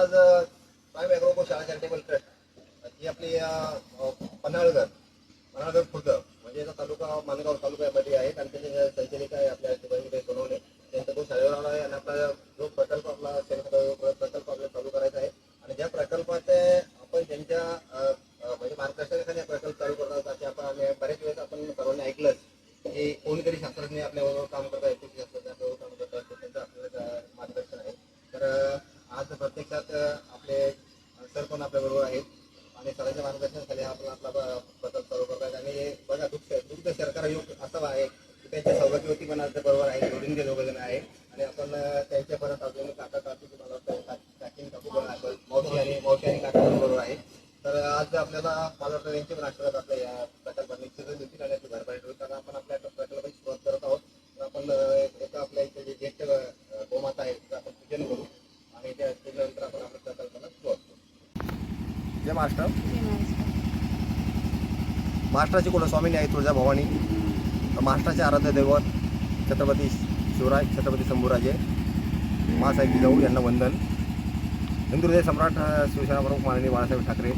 आज prime agro शाळा charitable trust ही आपली पन्हाळगड पन्हाळगड खुर्द म्हणजे याचा तालुका मानगाव तालुक्यामध्ये आहेत आणि त्याचे संचालिका आहे आपल्या शिवाजीबाई सोनवणे त्यांचा तो शाळेवर आला आहे आणि आपला जो प्रकल्प आपला प्रकल्प आपल्याला चालू करायचा आहे. आणि ज्या प्रकल्पाचे आपण त्यांच्या म्हणजे मार्गदर्शनाखाली हा प्रकल्प चालू करतात असे आपण आम्ही बऱ्याच वेळेस आपण सर्वांनी ऐकलं की कोणीतरी शास्त्रज्ञ आपल्याबरोबर काम करत आहेत कृषी शास्त्रज्ञ आपल्याबरोबर काम करत आहेत त्यांचं आपल्याला अं, मार्गदर्शन आहे तर अं, आज प्रत्यक्षात अं, आपले सर पण आपल्याबरोबर आहेत आणि सरांच्या मार्गदर्शनाखाली आपण आपला बदल प्रकल्प चालू करत आहेत. आणि बघा दुग्ध दुग्ध सरकार योग असा आहे. की त्यांच्या सौभाग्यवती पण आज बरोबर आहे. जोडून दोघ जण आहे आणि आपण त्यांच्या परत अजून काका काकू तुम्हाला वाटतं काकू पण मावशी आणि मावशी आणि काका पण बरोबर आहे तर आज आपल्याला मला वाटतं त्यांचे पण आशीर्वाद आपल्या या प्रकल्पात निश्चितच देतील आणि याची भरपाई होईल कारण आपण आपल्या प्रकल्पाची सुरुवात करत आहोत तर आपण अं, एका आपल्या इथे जे ज्येष्ठ अं, गोमाता आहेत तर आपण पूजन करू आणि त्या त्याच्यानंतर आपण आपल्या प्रकल्पाला सुरुवात करू जय महाराष्ट्र? महाराष्ट्राची कुलस्वामिनी आहे तुळजाभवानी महाराष्ट्राचे आराध्य दैवत छत्रपती शिवराज छत्रपती शंभूराजे मासाहेब जिजाऊ यांना वंदन. हिंदू हृदय सम्राट शिवसेना प्रमुख माननीय बाळासाहेब ठाकरे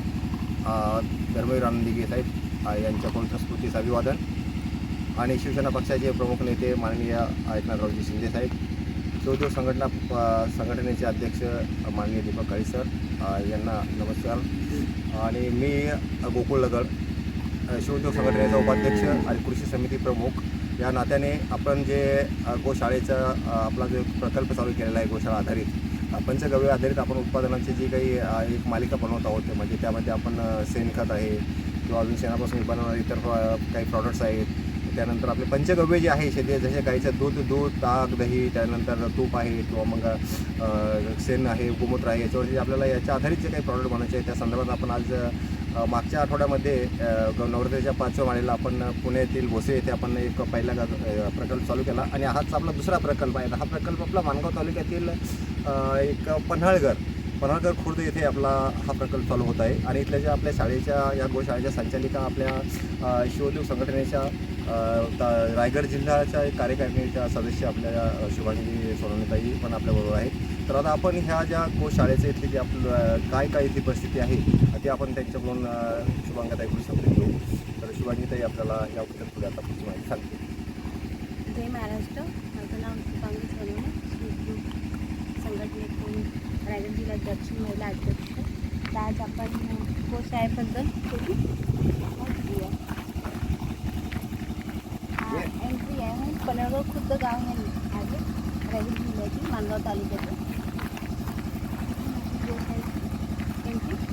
धर्मवीर आनंदी साहेब यांच्याकडून स्मृतीस अभिवादन. आणि शिवसेना पक्षाचे प्रमुख नेते माननीय एकनाथरावजी शिंदे साहेब शिवदेव संघटना संघटनेचे अध्यक्ष माननीय दीपक काळी सर यांना नमस्कार. आणि मी गोकुळ लगड शिवदेव संघटनेचा उपाध्यक्ष आणि कृषी समिती प्रमुख. या नात्याने आपण जे गोशाळेचा आपला जो प्रकल्प चालू केलेला आहे गोशाळा आधारित पंचगव्य आधारित आपण उत्पादनाची जी काही एक मालिका बनवत आहोत ते म्हणजे त्यामध्ये आपण शेणखत आहे किंवा अजून शेणापासून बनवणारे इतर काही प्रॉडक्ट्स आहेत. त्यानंतर आपले पंचगव्य जे आहे शेती जसे गाईचं दूध दूध ताक दही त्यानंतर तूप आहे किंवा मग शेण आहे गोमूत्र आहे याच्यावरती आपल्याला याच्या आधारित जे काही प्रॉडक्ट बनवायचे आहे त्या संदर्भात आपण आज मागच्या आठवड्यामध्ये ग- नवरात्रीच्या पाचव्या माळेला आपण पुण्यातील भोसे येथे आपण एक पहिला गा- प्रकल्प चालू केला. आणि हाच आपला दुसरा प्रकल्प आहे. हा प्रकल्प आपला मानगाव तालुक्यातील एक पन्हाळघर पन्हाळघर खुर्द येथे आपला हा प्रकल्प चालू होत आहे. आणि इथल्या ज्या आपल्या शाळेच्या या गोशाळेच्या संचालिका आपल्या शिवदेव संघटनेच्या रायगड जिल्ह्याच्या एक कार्यकारिणीच्या सदस्य आपल्या शुभांगी सोनवणीताई पण आपल्याबरोबर आहेत. तर आता आपण ह्या ज्या गोशाळेचे इथली जी आपलं काय काय इथली परिस्थिती आहे ती आपण त्यांच्याकडून अ, शुभांगाताईकडून समजून घेऊ तर शुभांगीताई आपल्याला याबद्दल पुढे आता पुढची माहिती सांगते जय महाराष्ट्र. माझं नाव शुभांगी सोनवणे. संघटनेतून रायगड जिल्हा दक्षिण महिला अध्यक्ष. आज आपण गोशाळेबद्दल थोडी माहिती आहे. हा एंट्री खुद्द गाव हे आहे. रायगड जिल्ह्याची मानगाव तालुक्याचं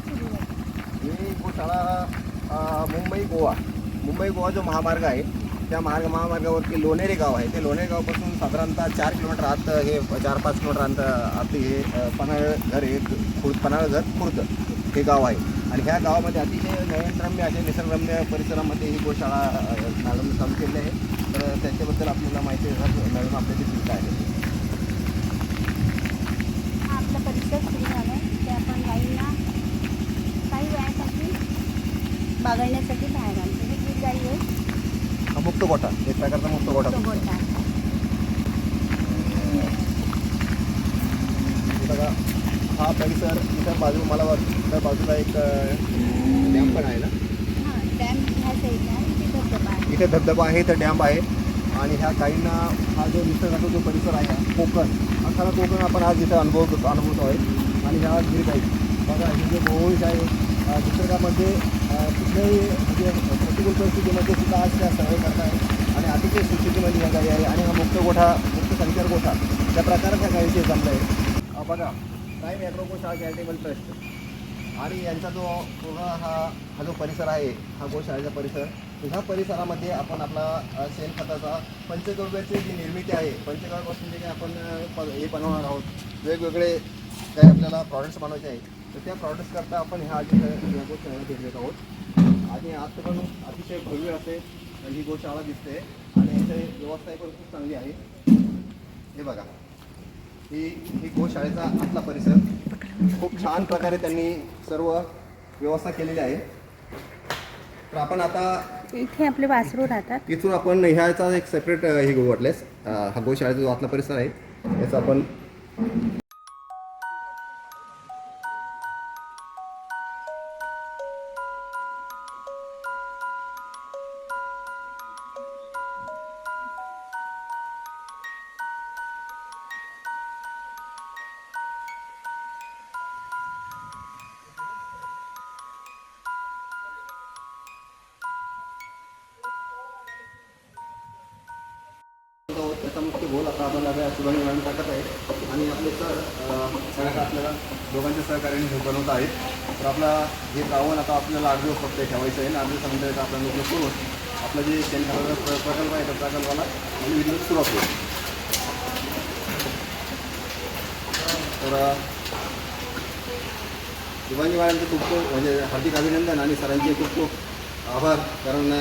सुरू आहे ही गोशाळा मुंबई गोवा. मुंबई गोवा जो महामार्ग आहे त्या मार्ग महामार्गावरती लोणेरे गाव आहे. ते लोणेरे गावापासून साधारणतः चार किलोमीटर आत हे चार पाच किलोमीटर अंत आत हे पन्हाळ पन्हाळघर हे खुर्द पन्हाळघर खुर्द हे गाव आहे. आणि ह्या गावामध्ये अतिशय नयनरम्य असे निसर्गरम्य परिसरामध्ये ही गोशाळा अ, मॅडम चालू केली आहे. तर त्याच्याबद्दल आपल्याला माहिती देणार मॅडम आपल्याची चिंता आहे हा आपला परिसर सुरू झाला ते आपण काही वेळासाठी बागडण्यासाठी बाहेर आणतो. ही गीर गाई आहे हा मुक्त गोठा. एक प्रकारचा मुक्त गोठा बघा. हा परिसर इतर बाजू मला वाटतं बाजूला एक डॅम पण आहे ना? हां डॅम ह्या साईडला. आहे इथे धबधबा आहे इथं डॅम आहे. आणि ह्या गाईंना हा जो निसर्गाचा जो परिसर आहे हा कोकण हा खरा कोकण आपण आज इथं अनुभव अनुभवतो आहे. आणि ह्या गिर बघा हे जे गोवंश आहे निसर्गामध्ये कुठल्याही म्हणजे प्रतिकूल परिस्थितीमध्ये सुद्धा आज त्या सर्व करत आहे आणि अतिशय सुस्थितीमध्ये ह्या गाई आहे. आणि हा मुक्त गोठा मुक्त संचार गोठा त्या प्रकारात ह्या गाईचे जमलं आहे. बघा प्राईम ॲग्रो गोशाळा चॅरिटेबल ट्रस्ट. आणि यांचा जो पूर्ण हा हा जो परिसर आहे हा गोशाळेचा परिसर ह्या परिसरामध्ये आपण आपला शेणखताचा पंचगव्याची जी निर्मिती आहे पंचगव्यापासून जे काही आपण प- हे बनवणार आहोत वेगवेगळे काही आपल्याला प्रॉडक्ट्स बनवायचे आहेत तर त्या प्रॉडक्ट्स करता आपण ह्या आधी या घेतलेत आहोत आणि आज पण अतिशय भव्य असे ही गोशाळा दिसते आणि याची व्यवस्था पण खूप चांगली आहे. हे बघा. ही ही गोशाळेचा आतला परिसर. खूप छान प्रकारे त्यांनी सर्व व्यवस्था केलेली आहे. तर आपण आता इथे आपले वासरू राहतात. इथून आपण ह्याचा एक सेपरेट हे घेऊ हा गोशाळेचा जो आतला परिसर आहे याचा आपण बोल आता मॅडम टाकत आहे आणि आपले सर सगळ्यात आपल्याला दोघांच्या सहकार्याने हे बनवत आहेत. तर आपला हे द्रावण आता आपल्याला आठ दिवस फक्त ठेवायचं आहे. आणि आठ दिवसानंतर याचा आपला उपयोग करून आपलं जे शेणखताचा प्रकल्प आहे त्या प्रकल्पाला आणि विद्युत सुरुवात होईल तर अं, मॅडमचं खूप खूप म्हणजे हार्दिक अभिनंदन आणि सरांचे खूप खूप आभार. कारण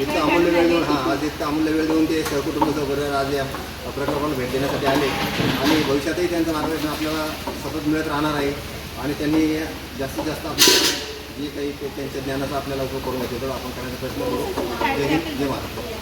इतकं अमूल्य वेळ देऊन हां आज इतकं अमूल्य वेळ देऊन ते सहकुटुंबाचं बरोबर आज या प्रकल्पाला भेट देण्यासाठी आले. आणि भविष्यातही त्यांचं मार्गदर्शन आपल्याला सतत मिळत राहणार आहे. आणि त्यांनी जास्तीत जास्त आपल्याला जे काही ते त्यांच्या ज्ञानाचा आपल्याला उपयोग करून घेतो तर आपण करण्याचा प्रयत्न करू. जय हिंद जय महाराष्ट्र.